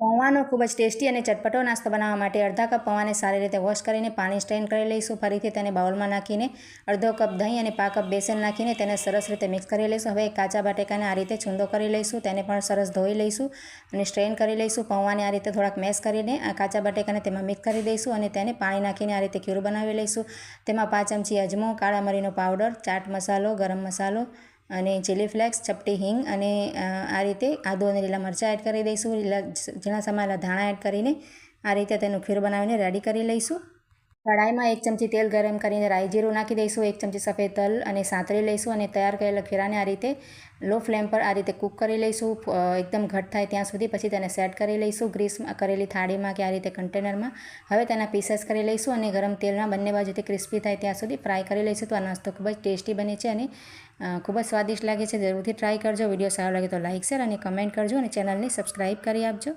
પૌવાનો ખૂબ જ ટેસ્ટી અને ચટપટો નાસ્તો બનાવવા માટે અડધા કપ પૌવાને સારી રીતે વોશ કરીને પાણી સ્ટ્રેન કરી લઈશું. ફરીથી તેને બાઉલમાં નાખીને અડધો કપ દહીં અને પા કપ બેસન નાખીને તેને સરસ રીતે મિક્સ કરી લઈશું. હવે કાચા બટેકાને આ રીતે છૂંદો કરી લઈશું. તેને પણ સરસ ધોઈ લઈશું અને સ્ટ્રેન કરી લઈશું. પૌવાને આ રીતે થોડાક મેશ કરીને આ કાચા બટેકાને તેમાં મિક્સ કરી દઈશું અને તેને પાણી નાખીને આ રીતે ખીરું બનાવી લઈશું. તેમાં પાંચ ચમચી અજમો, કાળા મરીનો પાવડર, ચાટ મસાલો, ગરમ મસાલો અને ચીલી ફ્લેક્સ, ચપટી હિંગ અને આ રીતે આદુ અને લીલા મરચાં એડ કરી દઈશું. લીલા ઝીણા સમાયેલા ધાણા એડ કરીને આ રીતે તેનું ખીર બનાવીને રેડી કરી લઈશું. કઢાઈમાં એક ચમચી તેલ ગરમ કરીને રાઈ જીરું નાખી દઈશું, એક ચમચી સફેદ તલ અને સાંતળી લઈશું અને તૈયાર કરેલા ખીરાને આ રીતે લો ફ્લેમ પર આ રીતે કૂક કરી લઈશું. એકદમ ઘટ થાય ત્યાં સુધી પછી તેને સેટ કરી લઈશું. ગ્રીસ કરેલી થાળીમાં કે આ રીતે કન્ટેનરમાં. હવે તેના પીસેસ કરી લઈશું અને ગરમ તેલમાં બંને બાજુથી ક્રિસ્પી થાય ત્યાં સુધી ફ્રાય કરી લઈશું. તો આ નાસ્તો ખૂબ જ ટેસ્ટી બને છે અને ખૂબ જ સ્વાદિષ્ટ લાગે છે. જરૂરથી ટ્રાય કરજો. વીડિયો સારો લાગે તો લાઇક શેર અને કમેન્ટ કરજો અને ચેનલને સબસ્ક્રાઈબ કરી આપજો.